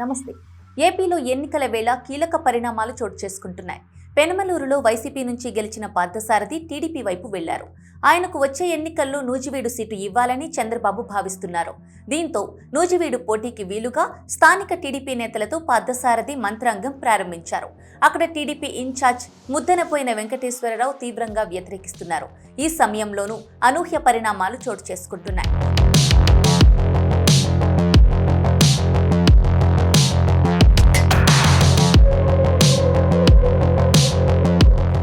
నమస్తే. ఏపీలో ఎన్నికల వేళ కీలక పరిణామాలు చోటు చేసుకుంటున్నాయి. పెనమలూరులో వైసీపీ నుంచి గెలిచిన పార్థసారథి టీడీపీ వైపు వెళ్ళారు. ఆయనకు వచ్చే ఎన్నికల్లో నూజివీడు సీటు ఇవ్వాలని చంద్రబాబు భావిస్తున్నారు. దీంతో నూజివీడు పోటీకి వీలుగా స్థానిక టీడీపీ నేతలతో పార్థసారథి మంత్రాంగం ప్రారంభించారు. అక్కడ టీడీపీ ఇన్ఛార్జ్ ముద్దనపోయిన వెంకటేశ్వరరావు తీవ్రంగా వ్యతిరేకిస్తున్నారు. ఈ సమయంలోనూ అనూహ్య పరిణామాలు చోటు చేసుకుంటున్నాయి.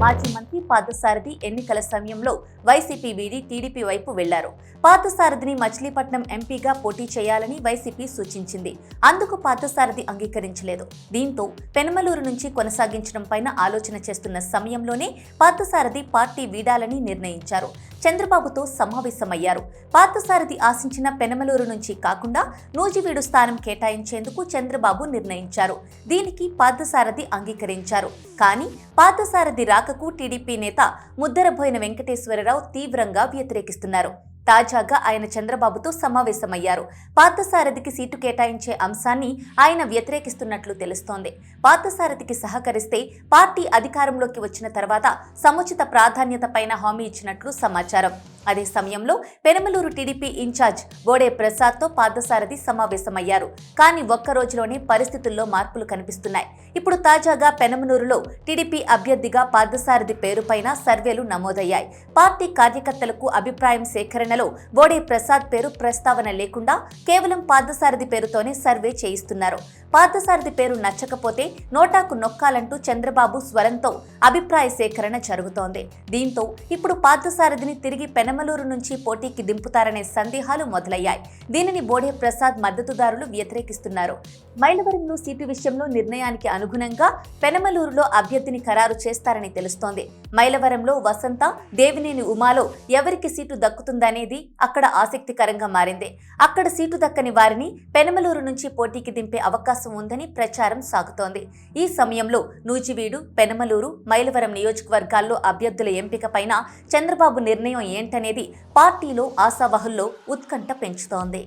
మాజీ మంత్రి పార్థసారథి ఎన్నికల సమయంలో వైసీపీ వీడి టీడీపీ వైపు వెళ్ళారు. పార్థసారథిని మచిలీపట్నం ఎంపీగా పోటీ చేయాలని వైసీపీ సూచించింది. అందుకు పార్థసారథి అంగీకరించలేదు. దీంతో పెనమలూరు నుంచి కొనసాగించడం పైన ఆలోచన చేస్తున్న సమయంలోనే పార్థసారథి పార్టీ వీడాలని నిర్ణయించారు. చంద్రబాబుతో సమావేశమయ్యారు. పార్థసారథి ఆశించిన పెనమలూరు నుంచి కాకుండా నూజివీడు స్థానం కేటాయించేందుకు చంద్రబాబు నిర్ణయించారు. దీనికి పార్థసారథి అంగీకరించారు. కానీ పార్థసారథి రాకకు టీడీపీ నేత ముద్దరబోయిన వెంకటేశ్వరరావు తీవ్రంగా వ్యతిరేకిస్తున్నారు. తాజాగా ఆయన చంద్రబాబుతో సమావేశమయ్యారు. పార్థసారథికి సీటు కేటాయించే అంశాన్ని ఆయన వ్యతిరేకిస్తున్నట్లు తెలుస్తోంది. పార్థసారథికి సహకరిస్తే పార్టీ అధికారంలోకి వచ్చిన తర్వాత సముచిత ప్రాధాన్యత పైన హామీ ఇచ్చినట్లు సమాచారం. అదే సమయంలో Penamaluru TDP in charge Bode ప్రసాద్తో Parthasarathi సమావేశమయ్యారు. కానీ ఒక్క రోజులోనే పరిస్థితుల్లో మార్పులు కనిపిస్తున్నాయి. ఇప్పుడు తాజాగా పెనమలూరులో టీడీపీ అభ్యర్థిగా పార్థసారథి పేరుపైన సర్వేలు నమోదయ్యాయి. పార్టీ కార్యకర్తలకు అభిప్రాయం సేకరణలో బోడే ప్రసాద్ పేరు ప్రస్తావన లేకుండా కేవలం పార్థసారథి పేరుతోనే సర్వే చేయిస్తున్నారు. పార్థసారథి పేరు నచ్చకపోతే నోటాకు నొక్కాలంటూ చంద్రబాబు స్వరంతో అభిప్రాయ సేకరణ జరుగుతోంది. దీంతో ఇప్పుడు పార్థసారథిని తిరిగి పెనమలూరు నుంచి పోటీకి దింపుతారనే సందేహాలు మొదలయ్యాయి. దీనిని బోడే ప్రసాద్ మద్దతుదారులు వ్యతిరేకిస్తున్నారు. మైలవరంలో సీటు విషయంలో నిర్ణయానికి అనుగుణంగా పెనమలూరులో అభ్యర్థిని ఖరారు చేస్తారని తెలుస్తోంది. మైలవరంలో వసంత దేవినేని ఉమాలో ఎవరికి సీటు దక్కుతుందనేది అక్కడ ఆసక్తికరంగా మారింది. అక్కడ సీటు దక్కని వారిని పెనమలూరు నుంచి పోటీకి దింపే అవకాశం ఉందని ప్రచారం సాగుతోంది. ఈ సమయంలో నూజివీడు పెనమలూరు మైలవరం నియోజకవర్గాల్లో అభ్యర్థుల ఎంపిక పైన చంద్రబాబు నిర్ణయం అనేది పార్టీలో ఆశావహుల్లో ఉత్కంఠ పెంచుతోంది.